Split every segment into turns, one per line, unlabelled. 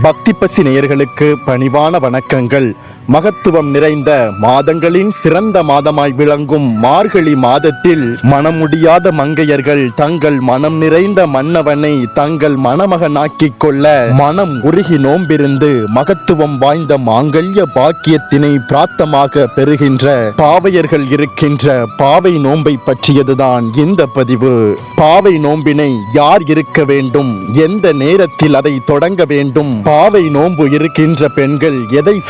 பக்தி பசி நேயர்களுக்கு பணிவான வணக்கங்கள். மகத்துவம் நிறைந்த மாதங்களின் சிறந்த மாதமாய் விளங்கும் மார்கழி மாதத்தில் மனமுடியாத மங்கையர்கள் தங்கள் மனம் நிறைந்த மன்னவனை தங்கள் மணமகனாக்கிக் கொள்ள மனம் உருகி நோம்பிருந்து மகத்துவம் வாய்ந்த மாங்கல்ய பாக்கியத்தினை பிராத்தமாக பெறுகின்ற பாவையர்கள் இருக்கின்ற பாவை நோன்பை பற்றியதுதான் இந்த பதிவு. பாவை நோம்பினை யார் இருக்க வேண்டும்? எந்த நேரத்தில் அதை தொடங்க வேண்டும்? பாவை நோன்பு இருக்கின்ற பெண்கள் எதை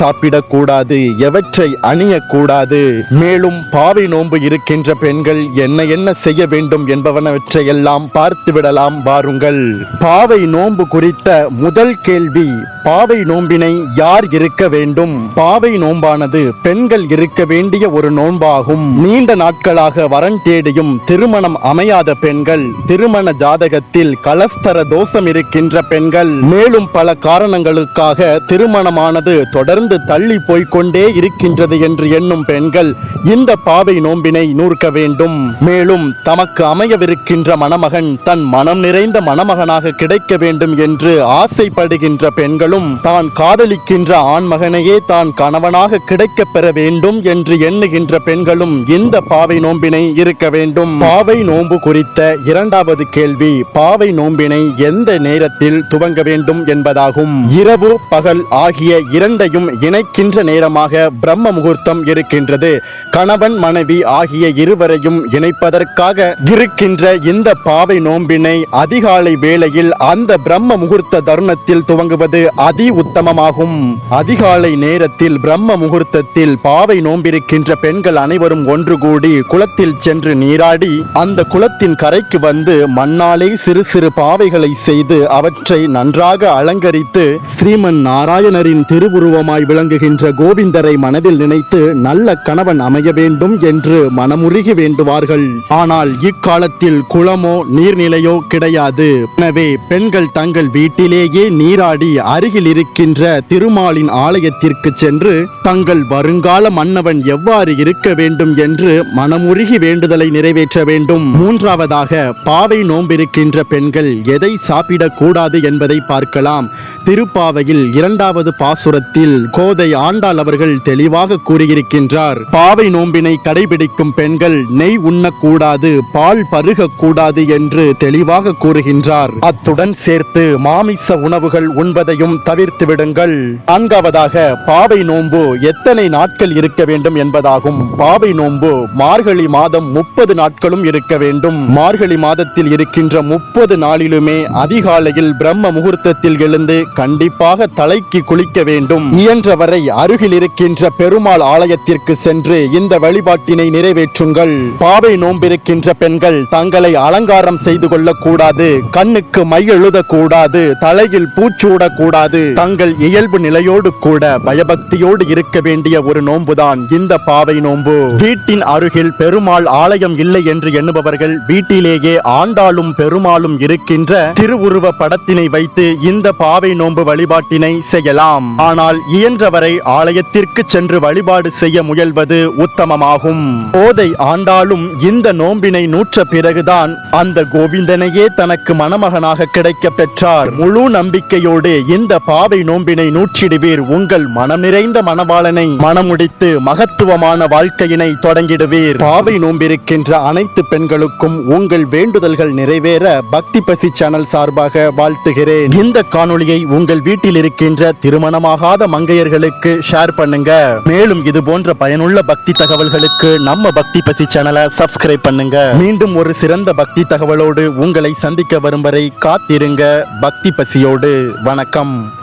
கூடாது எவற்றை அணியக்கூடாது. மேலும் பாவை நோன்பு இருக்கின்ற பெண்கள் என்ன என்ன செய்ய வேண்டும் என்பவனவற்றை எல்லாம் பார்த்து விடலாம் வாருங்கள். பாவை நோன்பு குறித்த முதல் கேள்வி பாவை நோம்பினை யார் இருக்க வேண்டும்? பாவை நோன்பானது பெண்கள் இருக்க வேண்டிய ஒரு நோன்பாகும். நீண்ட நாட்களாக வரன் தேடியும் திருமணம் அமையாத பெண்கள் திருமண ஜாதகத்தில் கலஸ்தர தோஷம் இருக்கின்ற பெண்கள். மேலும் பல காரணங்களுக்காக திருமணமானது தொடர்ந்து தள்ளி போய்கொண்டே இருக்கின்றது என்று எண்ணும் பெண்கள் இந்த பாவை நோம்பினை நூற்க வேண்டும். மேலும் தமக்கு அமையவிருக்கின்ற மணமகன் தன் மனம் நிறைந்த மணமகனாக கிடைக்க வேண்டும் என்று ஆசைப்படுகின்ற பெண்களும் தான் காதலிக்கின்ற ஆண்மகனையே தான் கணவனாக கிடைக்கப் பெற வேண்டும் என்று எண்ணுகின்ற பெண்களும் இந்த பாவை நோம்பினை இருக்க வேண்டும். பாவை நோன்பு குறித்த இரண்டாவது கேள்வி பாவை நோம்பினை எந்த நேரத்தில் துவங்க வேண்டும் என்பதாகும். இரவு பகல் ஆகிய இரண்டையும் இணைக்கின்ற நேரமாக பிரம்ம முகூர்த்தம் இருக்கின்றது. கணவன் மனைவி ஆகிய இருவரையும் இணைப்பதற்காக இருக்கின்ற இந்த பாவை நோம்பினை அதிகாலை வேளையில் அந்த பிரம்ம முகூர்த்த தருணத்தில் துவங்குவது அதி உத்தமமாகும். அதிகாலை நேரத்தில் பிரம்ம முகூர்த்தத்தில் பாவை நோம்பிருக்கின்ற பெண்கள் அனைவரும் ஒன்று கூடி குளத்தில் சென்று நீராடி அந்த குளத்தின் கரைக்கு வந்து மண்ணாலே சிறு சிறு பாவைகளை செய்து அவற்றை நன்றாக அலங்கரித்து ஸ்ரீமன் நாராயணரின் திருவுருவமாய் விளங்குகின்ற கோவிந்தரை மனதில் நினைத்து நல்ல கணவன் அமைய வேண்டும் என்று மனமுருகி வேண்டுவார்கள். ஆனால் இக்காலத்தில் குளமோ நீர்நிலையோ கிடையாது. எனவே பெண்கள் தங்கள் வீட்டிலேயே நீராடி அருகில் இருக்கின்ற திருமாலின் ஆலயத்திற்கு சென்று தங்கள் வருங்கால மன்னவன் எவ்வாறு இருக்க வேண்டும் என்று மனமுருகி வேண்டுதலை நிறைவேற்ற வேண்டும். மூன்றாவதாக பாவை நோம்பிருக்கின்ற பெண்கள் எதை சாப்பிடக்கூடாது என்பதை பார்க்கலாம். திருப்பாவையில் இரண்டாவது பாசுரத்தில் கோதை ஆண்டாள் அவர்கள் தெளிவாக கூறியிருக்கின்றார். பாவை நோம்பினை கடைபிடிக்கும் பெண்கள் நெய் உண்ணக்கூடாது பால் பருகக்கூடாது என்று தெளிவாக கூறுகின்றார். அத்துடன் சேர்த்து மாமிச உணவுகள் உண்பதையும் தவிர்த்து விடுங்கள். நான்காவதாக பாவை நோன்பு எத்தனை நாட்கள் இருக்க வேண்டும் என்பதாகும். பாவை நோன்பு மார்கழி மாதம் முப்பது நாட்களும் இருக்க வேண்டும். மார்கழி மாதத்தில் இருக்கின்ற முப்பது நாளிலுமே அதிகாலையில் பிரம்ம முகூர்த்தத்தில் எழுந்து கண்டிப்பாக தலைக்கு குளிக்க வேண்டும். இயன்றவரை அருகில் இருக்கின்ற பெருமாள் ஆலயத்திற்கு சென்று இந்த வழிபாட்டினை நிறைவேற்றுங்கள். பாவை நோம்பிருக்கின்ற பெண்கள் தங்களை அலங்காரம் செய்து கொள்ளக்கூடாது. கண்ணுக்கு மை எழுதக்கூடாது. தலையில் பூச்சூடக்கூடாது தங்கள் இயல்பு நிலையோடு கூட பயபக்தியோடு இருக்க வேண்டிய ஒரு நோன்புதான் இந்த பாவை நோன்பு. வீட்டின் அருகில் பெருமாள் ஆலயம் இல்லை என்று எண்ணுபவர்கள் வீட்டிலேயே ஆண்டாளும் பெருமாளும் இருக்கின்ற திருவுருவ படத்தினை வைத்து இந்த பாவை நோன்பு வழிபாட்டினை செய்யலாம். ஆனால் இயன்றவரை ஆலயத்திற்கு சென்று வழிபாடு செய்ய முயல்வது உத்தமமாகும். போதை ஆண்டாலும் இந்த நோம்பினை நூற்ற பிறகுதான் அந்த கோவிந்தனையே தனக்கு மணமகனாக கிடைக்க பெற்றார். முழு நம்பிக்கையோடு இந்த பாவை நோம்பினை நூற்றிடுவீர். உங்கள் மனம் நிறைந்த மணவாளனை மனமுடித்து மகத்துவமான வாழ்க்கையினை தொடங்கிடுவீர். பாவை நோம்பிருக்கின்ற அனைத்து பெண்களுக்கும் உங்கள் வேண்டுதல்கள் நிறைவேற பக்தி பசி சேனல் சார்பாக வாழ்த்துகிறேன். இந்த காணொளியை உங்கள் வீட்டில் இருக்கின்ற திருமணமாகாத மங்கையர்களுக்கு ஷேர் பண்ணுங்க. மேலும் இது போன்ற பயனுள்ள பக்தி தகவல்களுக்கு நம்ம பக்தி பசி சேனலை சப்ஸ்கிரைப் பண்ணுங்க. மீண்டும் ஒரு சிறந்த பக்தி தகவலோடு உங்களை சந்திக்க வரும் வரை காத்திருங்க. பக்தி பசியோடு. வணக்கம்.